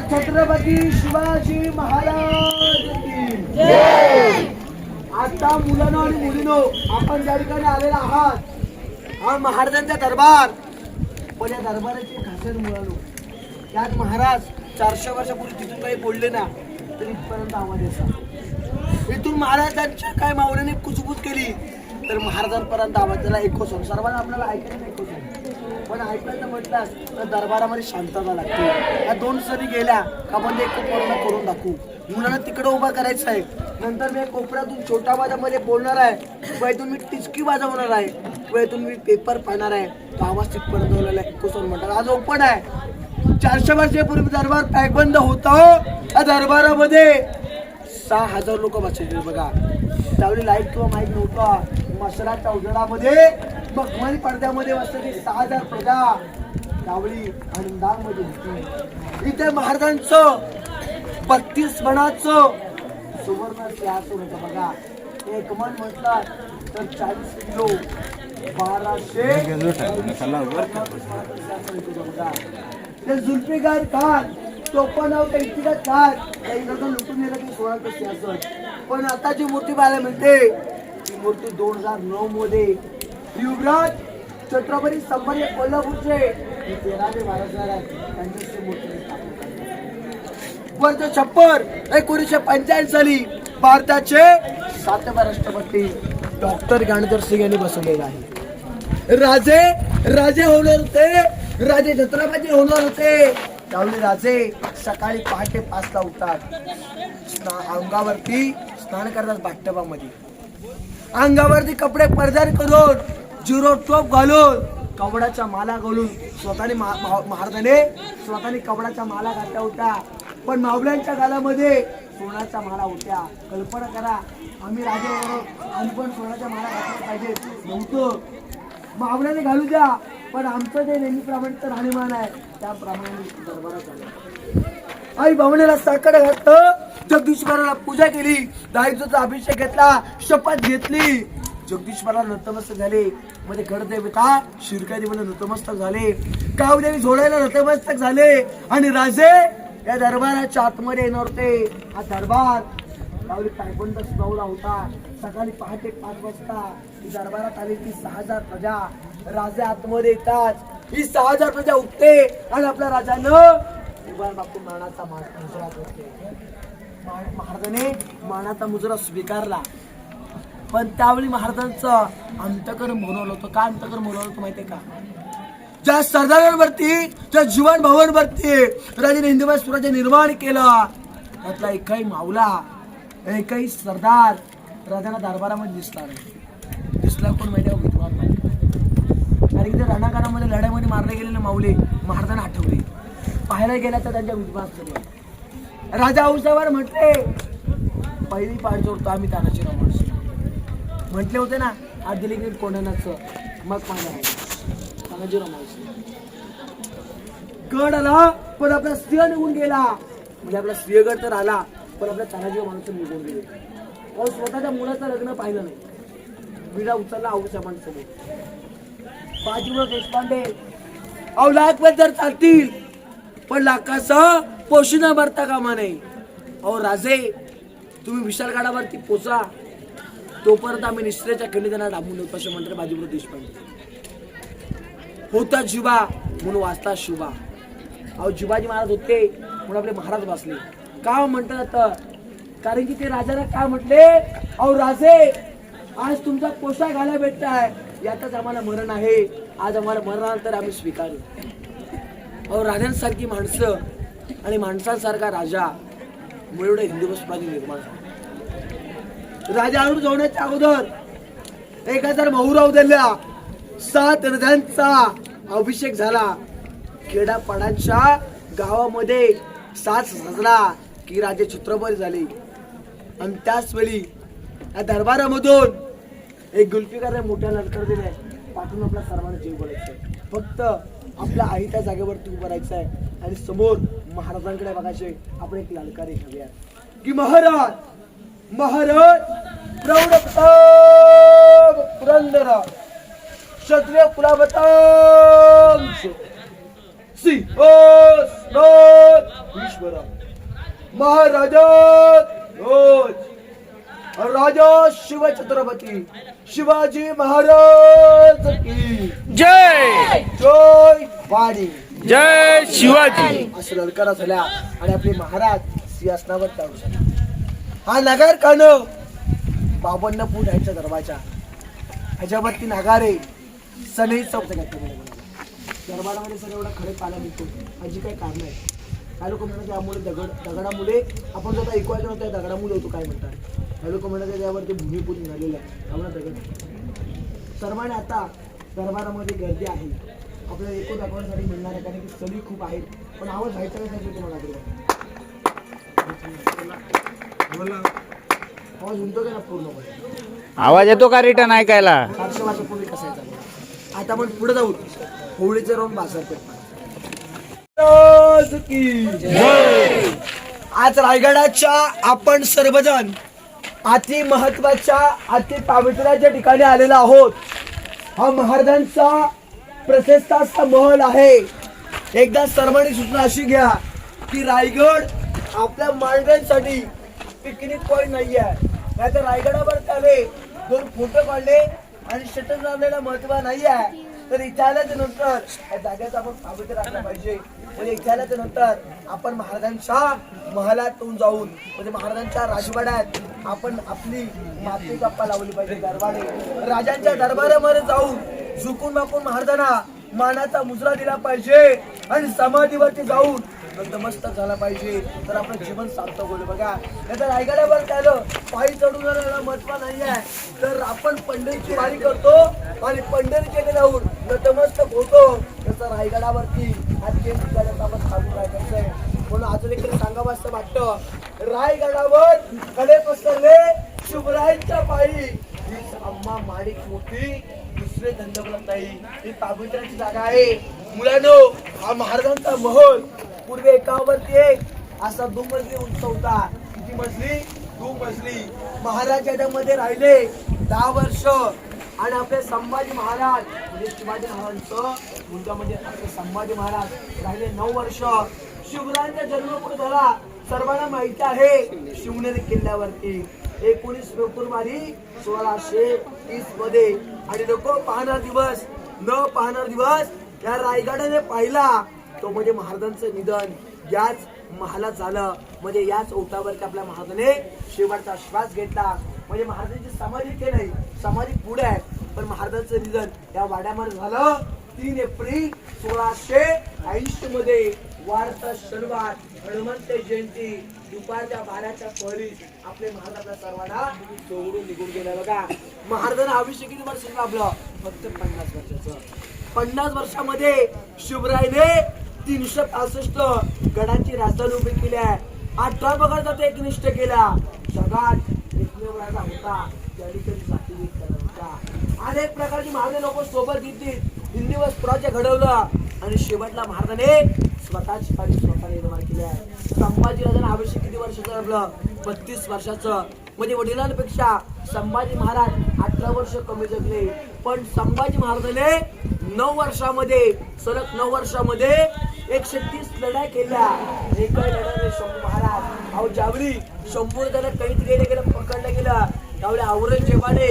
छत्रपती शिवाजी महाराज आता मुलांनो आणि मुलीनो आपण ज्या ठिकाणी आलेला आहात हा महाराजांचा दरबार. पण या दरबाराची खासियत मुलांनो त्यात महाराज चारशे वर्षापूर्वी तिथून काही बोलले ना तर इथपर्यंत आवाज यायचा. इथून महाराजांच्या काय मावळ्याने कुचबूच केली तर महाराजांपर्यंत आवाज त्याला ऐकू सर्वांना आपल्याला ऐकायला ऐकू पण ऐकायचं म्हटलं तर दरबारामध्ये शांतता लागते. या दोन सरी गेल्या का म्हणजे ते एक पूर्ण करून दाखवू. मुलांना तिकडं उभा करायचं आहे. नंतर मी कोपऱ्यातून छोटा वाजामध्ये बोलणार आहे. किंवा इथून मी टिचकी वाजवणार आहे. किंवा इथून मी पेपर पाहणार आहे. तो आवाज तिथपर्यंत बोलायला ऐकू म्हणतात आज ओपन आहे. चारशे वर्षापूर्वी दरबार पॅकबंद होता. या दरबारामध्ये सहा हजार लोक बसायचे बघा. त्यावेळी लाइट किंवा माहीत नव्हता. मसराच्या उजेडामध्ये मखमली पडद्यामध्ये बसलेली सहा हजार प्रजा त्यावेळी आनंदामध्ये होती. इथे महाराजांचं बत्तीस मनाचं सुवर्ण सिंहासन होतं बघा. एक मन म्हटलं तर चाळीस किलो बाराशे ते जुल्फिकार खान चोपन्न होतं इतिहास खान. इंग्रजांना लुटून नेलं की सोळाचं सिंहासन पण आता जी मूर्ती पाहायला मिळते मूर्ती दोन हजार नऊ मध्ये युवराज छत्रपती संभाजी कोल्हापूरचे तेरावे त्यांची मूर्ती वर्ष छप्पर एकोणीसशे पंच्याऐंशी साली भारताचे सातव्या राष्ट्रपती डॉक्टर ज्ञानेश्वर सिंग यांनी बसवलेले आहे. राजे राजे होणार होते. राजे छत्रपती होणार होते. त्यावेळी राजे सकाळी पहाटे पाचला उठतात. स्ना- अंगावरती स्नान करतात बाटबामध्ये अंगावरती कपडे परिधान करून झिरो टोप घालून कवडाच्या माला घालून स्वतःने महाराजाने स्वतःने कवडाच्या माला घातल्या होत्या. पण मावळ्यांच्या गालामध्ये सोन्याच्या माला होत्या. कल्पना करा आम्ही राजे आम्ही पण सोन्याच्या माला घातल्या पाहिजे नव्हतं. मावळ्याने घालू द्या पण आमचं जे नेहमीप्रमाणे राहणीमान आहे त्याप्रमाणे दरबारात आलं. आई भावनेला साखर घातलं. जगदीश्वराला पूजा केली दायित्वाचा अभिषेक घेतला शपथ घेतली. जगदीश्वराला नतमस्तक झाले. मध्ये गडदेवता शिरकाई मध्ये नतमस्तक झाले. कावदेवी झोडायला नतमस्तक झाले. आणि राजे या दरबाराच्या आतमध्ये येणार होते. हा दरबार त्यावेळी पायबंद सुनावला होता. सकाळी पहाटे पाच वाजता दरबारात आली ती सहा हजार प्रजा. राजे आतमध्ये येतात. ही सहा हजार प्रजा उठते आणि आपल्या राजानं उभा बापू मानाचा मा- महाराजाने मानाचा मुजरा स्वीकारला. पण त्यावेळी महाराजांचं अंतकरण बोलवलं होतं. का अंतकरण बोलवलं होतं माहितीये का? ज्या सरदारांवरती ज्या जीवन भावांवरती राजाने हिंदुभाई स्वराज्य निर्माण केलं त्यातला एकही मावला एकही सरदार राजाला दरबारामध्ये दिसला नाही. दिसला कोण माहिती विद्वान कारण की ते रणगारामध्ये लढ्यामध्ये मारले गेलेले माऊले महाराजांना आठवले. पाहायला गेल्या तर त्यांच्या विद्वास सर्व. राजा औसावर म्हटले. पहिली पाठ जोडतो आम्ही तानाजीराव माणसं. म्हटले होते ना आज ग्रेड कोंढाण्याचं मग माझ्या आहे. तानाजीराव माणसं गड आला पण आपला सिंह निघून गेला. म्हणजे आपला सिंहगड तर आला पण आपल्या तानाजीराव माणसं निघून गेले. अहो स्वतःच्या मुलाचं लग्न पाहिलं नाही. विडा उचलला आऊसाहेबांसमोर बाजीवर देशपांडे अहो लाख जर चालतील पण लाखासह पोषण भरता कामा नाही अहो राजे तुम्ही विशालगडावरती पोचा. तोपर्यंत आम्ही निश्चयाच्या खंडितांना डांबून होतो असे म्हणतात बाजीप्रभू देशपांडे. होता जिवा म्हणून वाचता शिवा. अहो जिवाजी महाराज होते म्हणून आपले महाराज वाचले. का म्हणतात कारण की ते राजाला काय म्हटले? अहो राजे आज तुमचा पोशाख घाला भेटताय. यातच आम्हाला मरण आहे. आज आम्हाला मरणानंतर आम्ही स्वीकारू. अहो राजांसारखी माणसं आणि माणसांसारखा राजा मुळे हिंदू स्वराज्य निर्माण राजावर जाण्याच्या अगोदर एक हजार महुराव दिल्या सात हृदयांचा अभिषेक झाला. खेडापाड्यांच्या गावामध्ये सात सजला की राजे छत्रपती झाले. आणि त्याच वेळी या दरबारामधून एक गुल्फिकार मोठ्या लटकर दिलाय पाठवून आपल्या सर्वांना जीव बोलायचा फक्त आपल्या आई त्या जागेवरती उभं राहायचं आहे. आणि समोर महाराजांकडे बघायचे आपण एक ललकारी आहे की महाराज महाराज प्रौढ प्रताप पुरंदर क्षत्रिय सिंहासनात ईश्वरा महाराजा राजा. शिव छत्रपती शिवाजी महाराज की. जय! जय वाणी जय शिवाजी. असं ललकारा झाल्या आणि आपले महाराज सिंहासनावर जाऊ शकले हा नगर कान बावन्न फूट ह्याच्या दरवाजा. ह्याच्यावरती नगारे. सनई चौक दरबारामध्ये सगळं एवढा खडे पाला मिळतो. ह्याची काही कारण आहे काय लोक म्हणतात त्यामुळे दगड दगडामुळे आपण जर ऐकू नव्हतं त्या दगडामुळे होतो काय म्हणतात? काही लोक म्हणतात त्यावरती भूमिपूजन झालेलं आहे. त्यामुळे दगड सर्वांनी आता दरबारामध्ये गर्दी आहे. आपल्याला एकूण दाखवण्यासाठी मिळणार आहे. कारण की सली खूप आहेत. पण आवाज व्हायचा नाही तुम्हाला आवाज म्हणतो का ना पूर्णपणे आवाज येतो का रिटर्न ऐकायला? वर्षापूर्वी कसायचा. आता आपण पुढे जाऊ. होळीचे राहून बाजारपेठ आज रायगडाच्या आपण सर्वजण अति महत्त्वाच्या अति पावित्र्याच्या ठिकाणी आलेलो आहोत. हा महाराजांचा प्रशस्त असा महल आहे. एकदा सर्वांनी सूचना अशी घ्या की रायगड आपल्या मांडऱ्यांसाठी पिकनिक पॉईंट नाही आहे नाही तर रायगडावर त्याने दोन फोटो काढले आणि शटर लावलेला महत्त्व नाही आहे तर इथे आल्याच्यानंतर या जागेचा आपण पावित्र्य राखलं पाहिजे. म्हणजे इथे आल्याच्यानंतर आपण महाराजांच्या महालातून जाऊन म्हणजे महाराजांच्या राजवाड्यात आपण आपली माती गप्पा लावली पाहिजे दरबारे. राजांच्या दरबारामध्ये जाऊन झुकून माकून महाराजांना मानाचा मुजरा दिला पाहिजे आणि समाधीवरती जाऊन नतमस्तक झाला पाहिजे. तर आपलं जीवन सार्थक होईल बघा. नाही तर रायगडावर त्यानं पायी चढून जाण्याला महत्त्व नाही आहे. तर आपण पंढरीची वारी करतो आणि पंढरीकडे जाऊन नतमस्तक होतो तसं रायगडावरती आज जे आपण सांगू काय म्हणून अजून एक सांगावं असं वाटतं. रायगडावर कडे पसरले शिवरायांच्या पायी. अम्मा माणिक मोठी दुसरे धंदे नाही. ही पावित्र्याची जागा आहे. मुलांनो हा महाराजांचा महल पूर्वी एकावरती एक असा दुमजली उंच होता. किती मजली? दोन मजली. महाराज याच्यामध्ये राहिले दहा वर्ष. आणि आपले संभाजी महाराज म्हणजे शिवाजी महाराजांचं मुलगा म्हणजे आपले संभाजी महाराज राहिले नऊ वर्ष. शिवरायांचा जन्म कुठे झाला? सर्वांना माहिती आहे शिवनेरी किल्ल्यावरती. एकोणीस फेब्रुवारी सोळाशे तीसमध्ये. आणि नको पाहणार दिवस न पाहणार दिवस या रायगडाने पाहिला. तो म्हणजे महाराजांचं निधन. याच महालात झालं. म्हणजे याच ओटावरती आपल्या महाराजाने शेवटचा श्वास घेतला. म्हणजे महाराजांची समाधी इथे नाही समाधी पुढे आहे. पण महाराजांचं निधन या वाड्यामध्ये झालं. तीन एप्रिल सोळाशे ऐंशी मध्ये. वारसा शनिवार. हनुमंत जयंती दुपारच्या बाराच्या पहरी आपले महाराजांना सर्वांना सोडून निघून गेले. बघा महाराजांना आयुष्य किती वर्ष लाभलं फक्त पन्नास वर्षाचं. पन्नास वर्षामध्ये शिवरायने तीनशे पासष्ट गडाची राजधानी उभी केली आहे. अठरा पगारचा एकनिष्ठ केला. जगात एकमेव राजा होता. त्याने कधी जाती होता अनेक प्रकारची महाराज लोक सोबत घेतली. हिंदी व स्वराज्य घडवलं. आणि शेवटला महाराजाने स्वतःची पाणी स्वतः निर्माण केली आहे. संभाजी राजांना आवश्यक किती वर्षाचं आपलं बत्तीस वर्षाचं. म्हणजे वडिलांपेक्षा संभाजी महाराज अठरा वर्ष कमी जगले. पण संभाजी महाराजाने नऊ वर्षामध्ये सलग नऊ वर्षामध्ये एकशे तीस लढाई केल्या. एकही लढाईने शंभू महाराज. अहो ज्यावेळी शंभूने त्याला कैद गेले गेलं पकडलं गेलं त्यावेळी औरंगजेबाने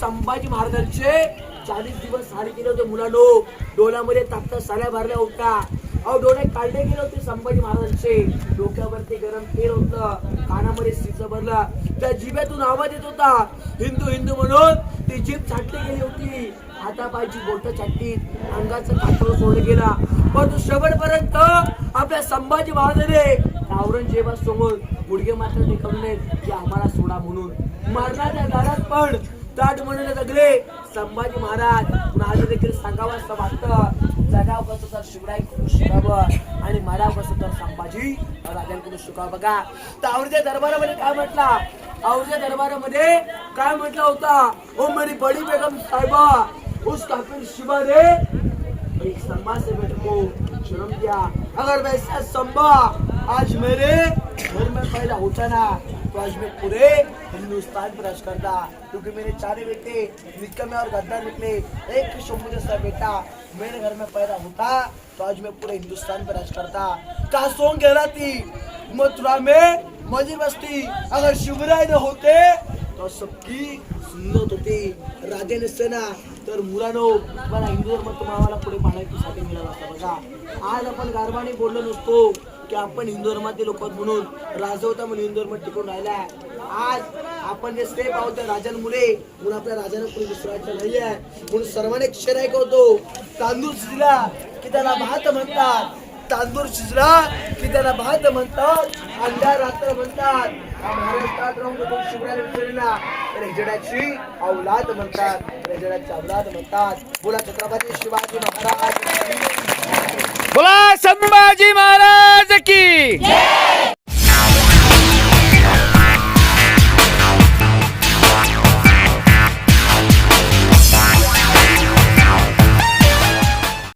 संभाजी महाराजांचे चाळीस दिवस साडी केले होते. मुलांनो डोळ्यामध्ये ताकद साड्या भरल्या होत्या. अहो डोळे काढले गेले होते संभाजी महाराजांचे. डोक्यावरती गरम तेल होतं कानामध्ये सिज भरलं. त्या जिभेतून आवाज येत होता हिंदू हिंदू म्हणून ती जीभ छाटली गेली होती. हातापायची बोट छाटली अंगाचं कातळ सोडलं गेला. परंतु शेवटपर्यंत आपल्या संभाजी महाराजाने औरंगजेबासमोर गुडघे मात्र टेकवले की आम्हाला सोडा म्हणून. मरणाच्या दारात पण ताट म्हणून जगले संभाजी महाराज. पुन्हा आज देखील सांगावं असं वाटतं. जगाव कसं शिवराय मला कसं तर संभाजी. राजांकडून शिका बघा. तर आवडत्या दरबारामध्ये काय म्हटला? आवडत्या दरबारामध्ये काय म्हटलं होता? ओ मेरी बडी बेगम साहेबा. उस काफिर शिवा रे. एक सम्मा से मेरे को हो. शर्म किया अगर वैसा संभा आज मेरे घर में पैदा होता ना. आज मैं पूरे हिंदुस्तान पर राज करता क्योंकि मेरे चारे बेटे निकमे और गद्दार निकले एक शंभू जैसा बेटा मेरे घर में पैदा होता तो आज मैं पूरे हिंदुस्तान पर राज करता का सोंग कहलाती मथुरा में मजी बस्ती अगर शिवराय न होते तो सबकी सुन्नत होती। राजे नसते ना तर मुलानो मला हिंदू धर्म तुम्हाला पुढे पाहण्यासाठी मिळाला असता बघा। आज आपण गारवाने बोललो नसतो की आपण हिंदू धर्मातील लोक म्हणून राजवता म्हणून हिंदू धर्म टिकून राहिला आज आपण जे स्टेप आहोत त्या राजांमुळे म्हणून आपल्या राजांना पुढे विसरायचं नाहीये. म्हणून सर्वांनी क्षर ऐकवतो तांदूळ शिजला की त्याला भात म्हणतात. तांदूळ शिजला की त्याला भात म्हणतात. अंधार रात्र म्हणतात. महाराष्ट्रात राहून तो शिवराय विसरला रेजडाची औलाद म्हणतात. रेजडाची औलाद म्हणतात. बोला छत्रपती शिवाजी महाराज. बोला संभाजी महाराज की.